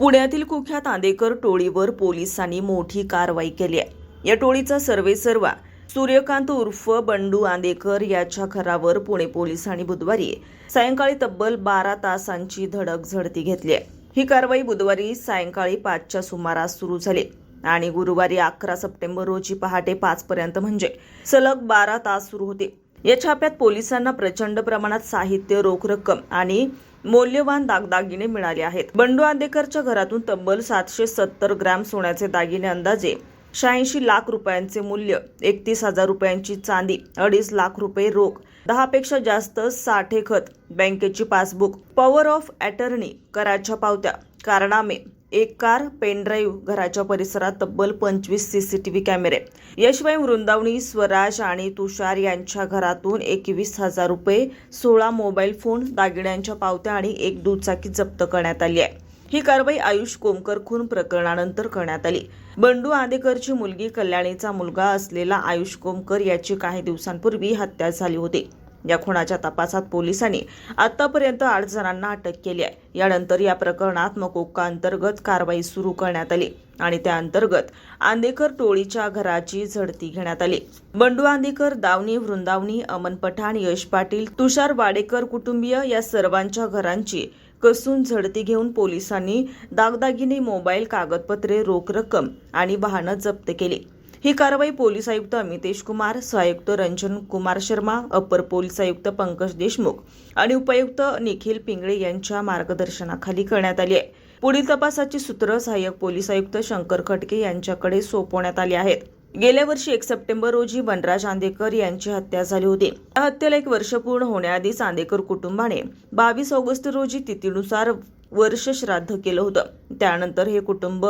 पुण्यातील कुख्यात आंदेकर टोळीवर पोलिसांनी मोठी कारवाई केली आहे. या टोळीचा सर्वे सर्वा सूर्यकांत उर्फ बंडू आंदेकर याच्या घरावर पुणे पोलिसांनी बुधवारी सायंकाळी तब्बल बारा तासांची धडक झडती घेतली आहे. ही कारवाई बुधवारी सायंकाळी पाचच्या सुमारास सुरू झाली आणि गुरुवारी अकरा सप्टेंबर रोजी पहाटे पाच पर्यंत म्हणजे सलग बारा तास सुरू होते. या छाप्यात पोलिसांना प्रचंड प्रमाणात साहित्य रोख रक्कम आणि मौल्यवान दागदागिने मिळाले आहेत. बंडू आंदेकरच्या घरातून तब्बल सातशे सत्तर ग्रॅम सोन्याचे दागिने अंदाजे शहाऐंशी लाख रुपयांचे मूल्य एकतीस हजार रुपयांची चांदी अडीच लाख रुपये रोख दहापेक्षा जास्त साठे खत बँकेची पासबुक पॉवर ऑफ अटर्नी कराच्या पावत्या कारनामे एक कार पेनड्राईव्ह घराच्या परिसरात तब्बल पंचवीस सी सी टी व्ही कॅमेरे. याशिवाय वृंदावनी स्वराज आणि तुषार यांच्या घरातून एकवीस हजार रुपये सोळा मोबाईल फोन दागिन्यांच्या पावत्या आणि एक दुचाकी जप्त करण्यात आली आहे. ही कारवाई आयुष कोमकर खून प्रकरणानंतर करण्यात आली. बंडू आंदेकरची मुलगी कल्याणीचा मुलगा असलेला आयुष कोमकर याची काही दिवसांपूर्वी हत्या झाली होती. या खुनाच्या तपासात पोलिसांनी आतापर्यंत आठ जणांना अटक केली आहे. यानंतर या प्रकरणात मकोक्का अंतर्गत कारवाई सुरू करण्यात आली आणि त्या अंतर्गत आंदेकर टोळीच्या घराची झडती घेण्यात आली. बंडू आंदेकर दावणी वृंदावनी अमन पठाण यश पाटील तुषार वाडेकर कुटुंबीय या सर्वांच्या घरांची कसून झडती घेऊन पोलिसांनी दागदागिने मोबाईल कागदपत्रे रोख रक्कम आणि वाहनं जप्त केली. ही कारवाई पोलीस आयुक्त अमितेश कुमार सहायुक्त रंजन कुमार शर्मा अपर पोलीस आयुक्त पंकज देशमुख आणि उपायुक्त निखिल पिंगळे यांच्या मार्गदर्शनाखाली करण्यात आली आहे. पुढील तपासाची सूत्र सहाय्यक पोलीस आयुक्त शंकर खटके यांच्याकडे सोपवण्यात आली आहेत. गेल्या वर्षी एक सप्टेंबर रोजी वनराज आंदेकर यांची हत्या झाली होती. या हत्येला एक वर्ष पूर्ण होण्याआधी आंदेकर कुटुंबाने बावीस ऑगस्ट रोजी तिथीनुसार वर्ष श्राद्ध केलं होतं. त्यानंतर हे कुटुंब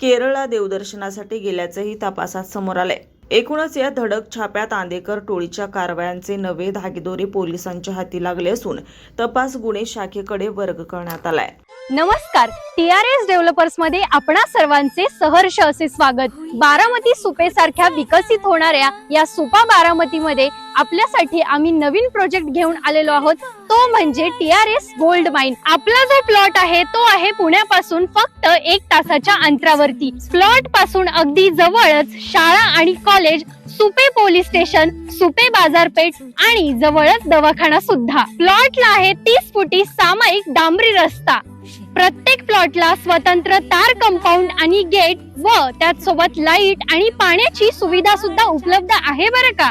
केरळला देवदर्शनासाठी गेल्याचंही तपासात समोर आलंय. एकूणच या धडक छाप्यात आंदेकर टोळीच्या कारवायांचे नवे धागेदोरे पोलिसांच्या हाती लागले असून तपास गुन्हे शाखेकडे वर्ग करण्यात आलाय. नमस्कार. टी आर एस डेव्हलपर्समध्ये आपणा सर्वांचे सहर्ष असे स्वागत. बारामती सुपे सारख्या विकसित होणाऱ्या या सुपा बारामती मध्ये आपल्यासाठी आम्ही नवीन प्रोजेक्ट घेऊन आलेलो आहोत. तो म्हणजे T R S gold mine आपला जो प्लॉट आहे तो आहे पुण्यापासून फक्त एक तासाच्या अंतरावरती. प्लॉटपासून अगदी जवळच शाळा आणि college Supe police station Supe बाजारपेठ आणि जवळच दवाखाना सुद्धा. प्लॉटला आहे तीस फुटी सामायिक डांबरी रस्ता. प्रत्येक प्लॉटला स्वतंत्र तार कंपाऊंड आणि गेट व त्यात सोबत लाइट आणि पाण्याची सुविधा सुद्धा उपलब्ध आहे बरं का?